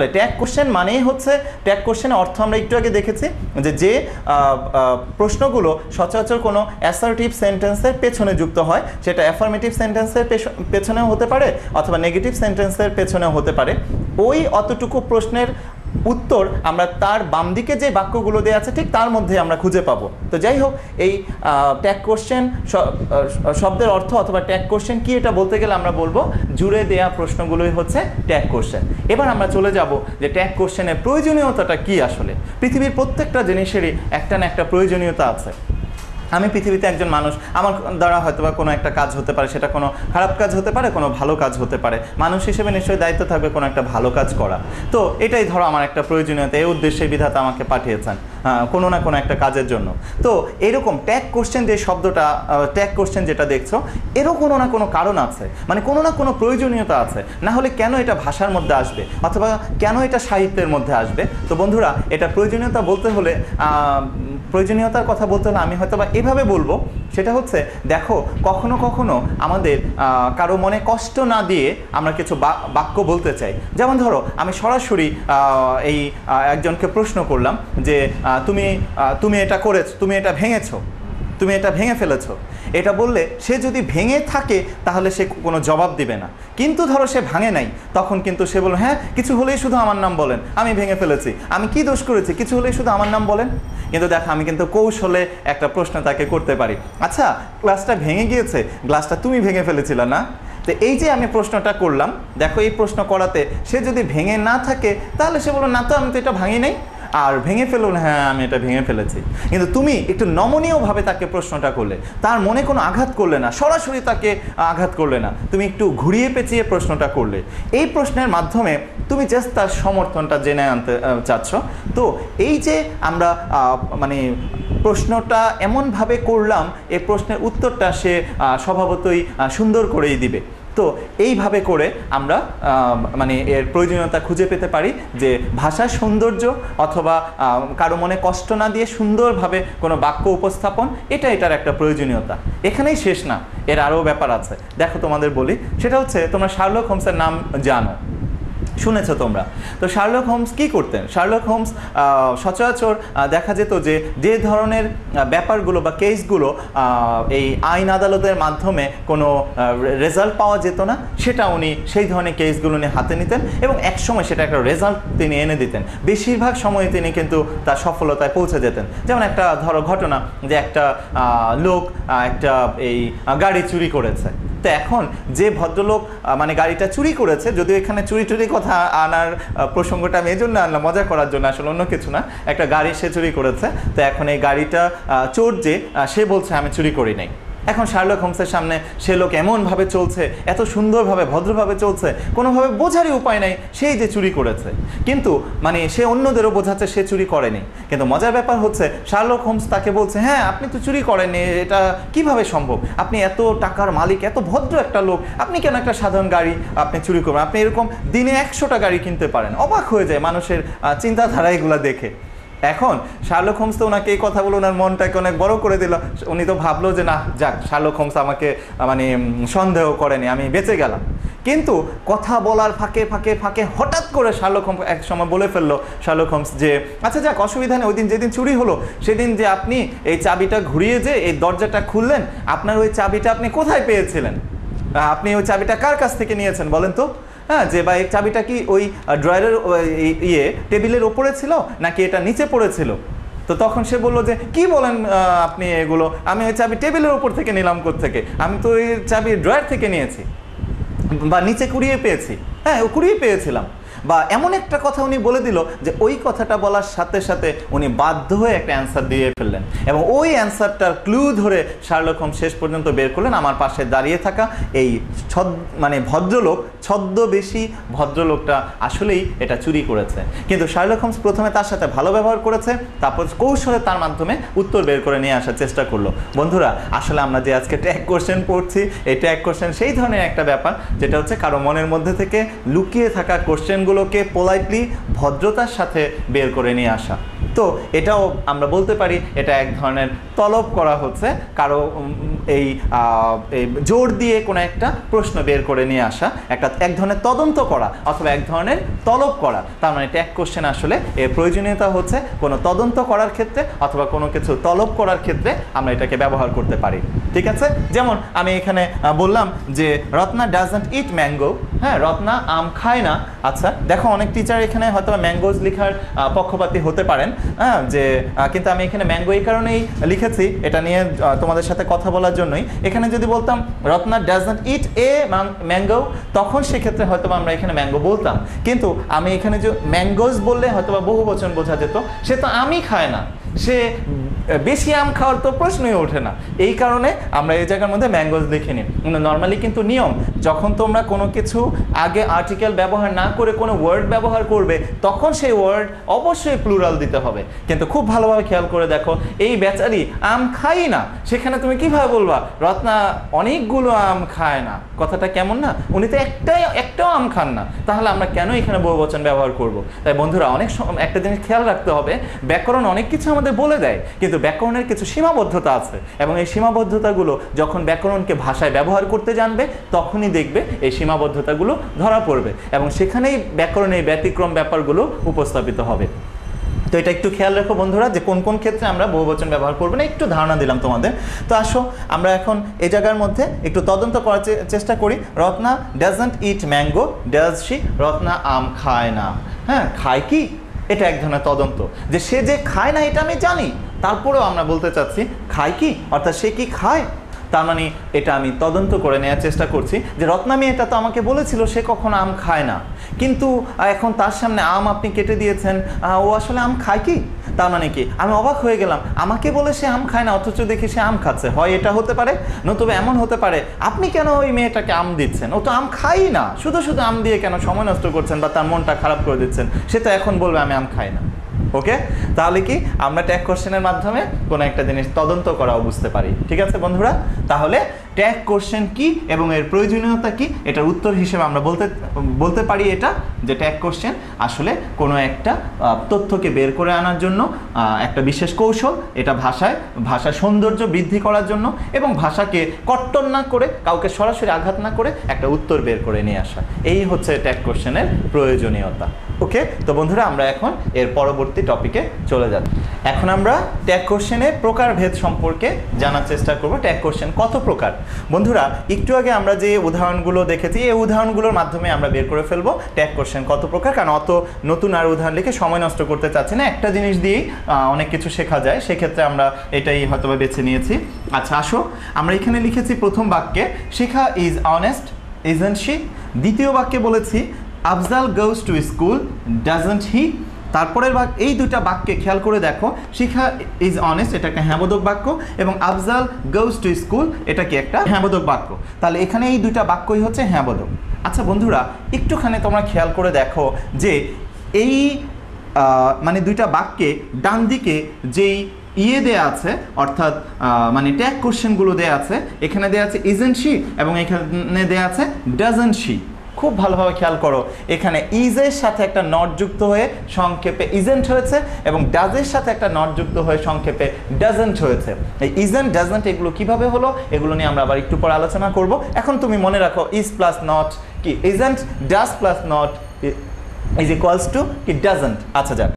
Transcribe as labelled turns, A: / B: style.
A: তাহলে tag question মানেই হচ্ছে ট্যাগ কোশ্চেনের অর্থ আমরা একটু আগে দেখেছি যে যে প্রশ্নগুলো সচরাচর কোনো অ্যাসার্টিভ সেন্টেন্সের পেছনে যুক্ত হয়, সেটা অ্যাফার্মেটিভ সেন্টেন্সের পেছনেও হতে পারে অথবা নেগেটিভ সেন্টেন্সের পেছনেও হতে পারে। ওই অতটুকু প্রশ্নের উত্তর আমরা তার বাম দিকে যে বাক্যগুলো দেওয়া আছে, ঠিক তার মধ্যে আমরা খুঁজে পাবো। তো যাই হোক, এই ট্যাগ কোশ্চেন শব্দের অর্থ অথবা ট্যাগ কোশ্চেন কি এটা বলতে গেলে আমরা বলব, জুড়ে দেয়া প্রশ্নগুলোই হচ্ছে ট্যাগ কোশ্চেন এবার আমরা চলে যাব যে ট্যাগ কোশ্চেনের প্রয়োজনীয়তাটা কি আসলে? পৃথিবীর প্রত্যেকটা জিনিসেরই একটা না একটা প্রয়োজনীয়তা আছে। আমি পৃথিবীতে একজন মানুষ, আমার দ্বারা হয়তো বা কোনো একটা কাজ হতে পারে, সেটা কোনো খারাপ কাজ হতে পারে, কোনো ভালো কাজ হতে পারে। মানুষ হিসেবে নিশ্চয়ই দায়িত্ব থাকবে কোনো একটা ভালো কাজ করা। তো এটাই ধরো আমার একটা প্রয়োজনীয়তা, এই উদ্দেশ্যে বিধাতা আমাকে পাঠিয়েছেন। কোনো না কোনো একটা কাজের জন্য। তো এরকম ট্যাগ কোশ্চেন যে শব্দটা ট্যাগ কোশ্চেন যেটা দেখছ, এরও কোনো না কোনো কারণ আছে। মানে কোনো না কোনো প্রয়োজনীয়তা আছে। না হলে কেন এটা ভাষার মধ্যে আসবে? অথবা কেন এটা সাহিত্যের মধ্যে আসবে? তো বন্ধুরা, এটা প্রয়োজনীয়তা বলতে হলে প্রয়োজনীয়তার কথা বলতে হলে আমি হয়তো বা এভাবে বলব। সেটা হচ্ছে, দেখো, কখনো কখনো আমাদের কারও মনে কষ্ট না দিয়ে আমরা কিছু বাক্য বলতে চাই। যেমন ধরো, আমি সরাসরি এই একজনকে প্রশ্ন করলাম যে তুমি তুমি এটা করেছ, তুমি এটা ভেঙেছো, তুমি এটা ভেঙে ফেলেছো। এটা বললে সে যদি ভেঙে থাকে, তাহলে সে কোনো জবাব দিবে না। কিন্তু ধরো সে ভাঙে নাই, তখন কিন্তু সে বলল হ্যাঁ কিছু হলেই শুধু আমার নাম বলেন, আমি ভেঙে ফেলেছি, আমি কি দোষ করেছি, কিছু হলেই শুধু আমার নাম বলেন? কিন্তু দেখো, আমি কিন্তু কৌশলে একটা প্রশ্ন তাকে করতে পারি। আচ্ছা গ্লাসটা ভেঙে গিয়েছে, গ্লাসটা তুমি ভেঙে ফেলেছিলে না? তো এই যে আমি প্রশ্নটা করলাম, দেখো এই প্রশ্ন করাতে সে যদি ভেঙে না থাকে, তাহলে সে বলল, না তো, আমি তো এটা ভাঙি নাই। আর ভেঙে ফেলুন হ্যাঁ আমি এটা ভেঙে ফেলেছি। কিন্তু তুমি একটু নমনীয়ভাবে তাকে প্রশ্নটা করলে। তার মনে কোনো আঘাত করলে না, সরাসরি তাকে আঘাত করলে না। তুমি একটু ঘুরিয়ে পেঁচিয়ে প্রশ্নটা করলে। এই প্রশ্নের মাধ্যমে তুমি জাস্ট তার সমর্থনটা জেনে আনতে চাচ্ছ। তো এই যে আমরা মানে প্রশ্নটা এমনভাবে করলাম এই প্রশ্নের উত্তরটা সে স্বভাবতই সুন্দর করেই দিবে। তো এইভাবে করে আমরা মানে এর প্রয়োজনীয়তা খুঁজে পেতে পারি যে ভাষার সৌন্দর্য অথবা কারও মনে কষ্ট না দিয়ে সুন্দরভাবে কোনো বাক্য উপস্থাপন, এটা এটার একটা প্রয়োজনীয়তা। এখানেই শেষ না, এর আরও ব্যাপার আছে। দেখো তোমাদের বলি, সেটা হচ্ছে তোমরা শার্লক হোমসের নাম জানো। শুনেছো তোমরা। তো শার্লক হোমস কি করতেন? শার্লক হোমস সচরাচর দেখা যেত যে যে ধরনের ব্যাপারগুলো বা কেসগুলো এই আইন আদালতের মাধ্যমে কোনো রেজাল্ট পাওয়া যেত না, সেটা উনি, সেই ধরনের কেসগুলো নিয়ে হাতে নিতেন এবং একসময় সেটা একটা রেজাল্ট তিনি এনে দিতেন। বেশিরভাগ সময়ে তিনি কিন্তু তার সফলতায় পৌঁছে যেতেন। যেমন একটা, ধরো, ঘটনা যে একটা লোক একটা, এই, গাড়ি চুরি করেছে। তো এখন যে ভদ্রলোক মানে গাড়িটা চুরি করেছে, যদিও এখানে চুরি টুরি কথা আনার প্রসঙ্গটা আমি এই জন্য আনলাম, মজা করার জন্য, আসলে অন্য কিছু না। একটা গাড়ি সে চুরি করেছে, তো এখন এই গাড়িটা চোর যে সে বলছে, আমি চুরি করি নাই। এখন শার্লক হোমসের সামনে সে লোক এমনভাবে চলছে, এত সুন্দরভাবে, ভদ্রভাবে চলছে, কোনোভাবে বোঝারই উপায় নাই, সেই যে চুরি করেছে। কিন্তু মানে সে অন্যদেরও বোঝাচ্ছে সে চুরি করেনি। কিন্তু মজার ব্যাপার হচ্ছে শার্লক হোমস তাকে বলছে হ্যাঁ আপনি তো চুরি করেননি, এটা কীভাবে সম্ভব? আপনি এত টাকার মালিক, এত ভদ্র একটা লোক, আপনি কেন একটা সাধারণ গাড়ি আপনি চুরি করবেন? আপনি এরকম দিনে একশোটা গাড়ি কিনতে পারেন। অবাক হয়ে যায় মানুষের চিন্তাধারা এগুলো দেখে। এখন শার্লক হোমস তো ওনাকে এই কথাগুলো ওনার মনটাকে অনেক বড় করে দিল। উনি তো ভাবলো যে, না, যাক, শার্লক হোমস আমাকে মানে সন্দেহ করেনি, আমি বেঁচে গেলাম। কিন্তু কথা বলার ফাঁকে ফাঁকে ফাঁকে হঠাৎ করে শার্লক হোমস এক সময় বলে ফেলল শার্লক হোমস যে আচ্ছা যাক, অসুবিধা নেই, ওই দিন যেদিন চুরি হলো, সেদিন যে আপনি এই চাবিটা ঘুরিয়ে যে এই দরজাটা খুললেন, আপনার ওই চাবিটা আপনি কোথায় পেয়েছিলেন? আপনি ওই চাবিটা কার কাছ থেকে নিয়েছেন বলেন তো? হ্যাঁ যে বা এই চাবিটা কি ওই ড্রয়ারের ইয়ে টেবিলের ওপরে ছিল নাকি এটা নিচে পড়েছিল? তো তখন সে বলল যে, কি বলেন আপনি এগুলো? আমি ওই চাবি টেবিলের ওপর থেকে নিলাম থেকে আমি তো ওই চাবি ড্রয়ার থেকে নিয়েছি বা নিচে কুড়িয়ে পেয়েছি। হ্যাঁ ও কুড়িয়ে পেয়েছিলাম। বা এমন একটা কথা উনি বলে দিল যে ওই কথাটা বলার সাথে সাথে উনি বাধ্য হয়ে একটা অ্যান্সার দিয়ে ফেললেন। এবং ওই অ্যান্সারটার ক্লু ধরে শার্লক হোমস শেষ পর্যন্ত বের করলেন, আমার পাশে দাঁড়িয়ে থাকা এই ছদ মানে ভদ্রলোক, ছদ্মবেশী ভদ্রলোকটা আসলেই এটা চুরি করেছে। কিন্তু শার্লক হোমস প্রথমে তার সাথে ভালো ব্যবহার করেছে, তারপর কৌশলে তার মাধ্যমে উত্তর বের করে নিয়ে আসার চেষ্টা করল। বন্ধুরা, আসলে আমরা যে আজকে ট্যাগ কোশ্চেন পড়ছি, এই ট্যাগ কোশ্চেন সেই ধরনের একটা ব্যাপার, যেটা হচ্ছে কারও মনের মধ্যে থেকে লুকিয়ে থাকা কোশ্চেনগুলোকে পোলাইটলি ভদ্রতার সাথে বের করে নিয়ে আসা। তো এটাও আমরা বলতে পারি, এটা এক ধরনের তলব করা হচ্ছে, কারও এই জোর দিয়ে কোনো একটা প্রশ্ন বের করে নিয়ে আসা, একটা, এক ধরনের তদন্ত করা অথবা এক ধরনের তলব করা। তার মানে ট্যাগ কোশ্চেন আসলে এর প্রয়োজনীয়তা হচ্ছে, কোনো তদন্ত করার ক্ষেত্রে অথবা কোনো কিছু তলব করার ক্ষেত্রে আমরা এটাকে ব্যবহার করতে পারি। ঠিক আছে? যেমন আমি এখানে বললাম যে রত্না ডাজন্ট ইট ম্যাঙ্গো হ্যাঁ রত্না আম খায় না। আচ্ছা দেখো অনেক টিচার এখানে হয়তো ম্যাঙ্গোজ লেখার পক্ষপাতী হতে পারেন। হ্যাঁ যে কিন্তু আমি এখানে ম্যাঙ্গো এই কারণেই লিখেছি। এটা নিয়ে তোমাদের সাথে কথা বলার জন্যই। এখানে যদি বলতাম Ratna doesn't eat a mango তখন সেক্ষেত্রে হয়তো আমরা এখানে ম্যাঙ্গো বলতাম। কিন্তু আমি এখানে যে ম্যাঙ্গোজ বললে হয়তো বহু বচন বোঝা যেত। সে তো আমি খায় না। সে বেশি আম খাওয়ার তো প্রশ্নই ওঠে না। এই কারণে আমরা এই জায়গার মধ্যে ম্যাঙ্গোজ নিই। নর্মালি কিন্তু নিয়ম, যখন তোমরা কোনো কিছু আগে আর্টিকেল ব্যবহার না করে কোনো ওয়ার্ড ব্যবহার করবে, তখন সেই ওয়ার্ড অবশ্যই প্লুরাল দিতে হবে। কিন্তু খুব ভালোভাবে খেয়াল করে দেখো, এই বেচারি আম খাই না। সেখানে তুমি কীভাবে বলবা, রত্না, অনেকগুলো আম খায় না। কথাটা কেমন না? উনি তো একটাই, একটাও আম খান না। তাহলে আমরা কেন এখানে বহুবচন ব্যবহার করব? তাই বন্ধুরা, অনেক একটা জিনিস খেয়াল রাখতে হবে। ব্যাকরণ অনেক কিছু আমাদের বলে দেয়, কিন্তু ব্যাকরণের কিছু সীমাবদ্ধতা আছে এবং এই সীমাবদ্ধতাগুলো যখন ব্যাকরণকে ভাষায় ব্যবহার করতে জানবে, তখনই দেখবে এই সীমাবদ্ধতাগুলো ধরা পড়বে এবং সেখানেই ব্যাকরণের ব্যতিক্রম ব্যাপারগুলো উপস্থাপিত হবে। তো এটা একটু খেয়াল রাখো বন্ধুরা যে কোন কোন ক্ষেত্রে আমরা বহুবচন ব্যবহার করব না, একটু ধারণা দিলাম তোমাদের। তো আসো, আমরা এখন এই জায়গার মধ্যে একটু তদন্ত করার চেষ্টা করি। Ratna doesn't eat mango does she Ratna আম খায় না। হ্যাঁ খায় কি? এটা এক ধরনের তদন্ত। যে সে যে খায় না, এটা আমি জানি। তারপরেও আমরা বলতে চাচ্ছি, খায় কি? অর্থাৎ সে কি খায়? তার মানে এটা আমি তদন্ত করে নেওয়ার চেষ্টা করছি। যে রত্নামি এটা তো আমাকে বলেছিল, সে কখনো আম খায় না। কিন্তু এখন তার সামনে আম আপনি কেটে দিয়েছেন ও আসলে আম খায় কি? তার মানে কি? আমি অবাক হয়ে গেলাম। আমাকে বলে সে আম খায় না, অথচ দেখি সে আম খাচ্ছে। হয় এটা হতে পারে, নতুবা এমন হতে পারে। আপনি কেন ওই মেয়েটাকে আম দিচ্ছেন? ও তো আম খাই না। শুধু শুধু আম দিয়ে কেন সময় নষ্ট করছেন বা তার মনটা খারাপ করে দিচ্ছেন? সে তো এখন বলবে, আমি আম খাই না। ওকে তাহলে কি আমরা ট্যাগ কোশ্চেনের মাধ্যমে কোনো একটা জিনিস তদন্ত করাও বুঝতে পারি। ঠিক আছে বন্ধুরা? তাহলে ট্যাগ কোশ্চেন কি এবং এর প্রয়োজনীয়তা কি? এটার উত্তর হিসেবে আমরা বলতে বলতে পারি এটা, যে ট্যাগ কোশ্চেন আসলে কোনো একটা তথ্যকে বের করে আনার জন্য একটা বিশেষ কৌশল, এটা ভাষায়, ভাষার সৌন্দর্য বৃদ্ধি করার জন্য এবং ভাষাকে কট্টর না করে, কাউকে সরাসরি আঘাত না করে একটা উত্তর বের করে নিয়ে আসা। এই হচ্ছে ট্যাগ কোশ্চেনের প্রয়োজনীয়তা। ওকে তো বন্ধুরা, আমরা এখন এর পরবর্তী টপিকে চলে যাচ্ছি। এখন আমরা ট্যাগ কোশ্চেনের প্রকারভেদ সম্পর্কে জানার চেষ্টা করব। ট্যাগ কোশ্চেন কত প্রকার? বন্ধুরা, একটু আগে আমরা যে উদাহরণগুলো দেখেছি, এই উদাহরণগুলোর মাধ্যমে আমরা বের করে ফেলব ট্যাগ কোশ্চেন কত প্রকার। কারণ অত নতুন আর উদাহরণ লিখে সময় নষ্ট করতে চাচ্ছি না। একটা জিনিস দিয়েই অনেক কিছু শেখা যায়। সেক্ষেত্রে আমরা এটাই হয়তো বা বেছে নিয়েছি। আচ্ছা আসো। আমরা এখানে লিখেছি প্রথম বাক্যে, শিখা ইজ অনেস্ট ইজেন্ট দ্বিতীয় বাক্যে বলেছি Afzal goes to school doesn't he তারপরের বাক এই দুইটা বাক্যে খেয়াল করে দেখো, শিখা ইজ অনেস্ট এটা একটা হ্যাবোধক বাক্য, এবং আফজাল গোজ টু স্কুল এটা কি একটা হ্যাবোধক বাক্য। তাহলে এখানে এই দুইটা বাক্যই হচ্ছে হ্যাবোধক আচ্ছা বন্ধুরা, একটুখানি তোমরা খেয়াল করে দেখো যে এই মানে দুইটা বাক্যে ডান দিকে যেই ইয়ে দেয়া আছে, অর্থাৎ মানে ট্যাগ কোশ্চেনগুলো দেয়া আছে, এখানে দেয়া আছে ইজেন্ট শি এবং এখানে দেয়া আছে ডাজেন্ট শি খুব ভালোভাবে খেয়াল করো, এখানে ইজের সাথে একটা নট যুক্ত হয়ে সংক্ষেপে ইজেন্ট হয়েছে এবং ডাজের সাথে একটা নট যুক্ত হয়ে সংক্ষেপে ডাজেন্ট হয়েছে। এই ইজেন্ট, ডাজেন্ট এগুলো কীভাবে হলো, এগুলো নিয়ে আমরা আবার একটু পর আলোচনা করব। এখন তুমি মনে রাখো, ইজ প্লাস নট কি isn't, does plus not is equals to কি ডাজেন্ট। আচ্ছা যাক।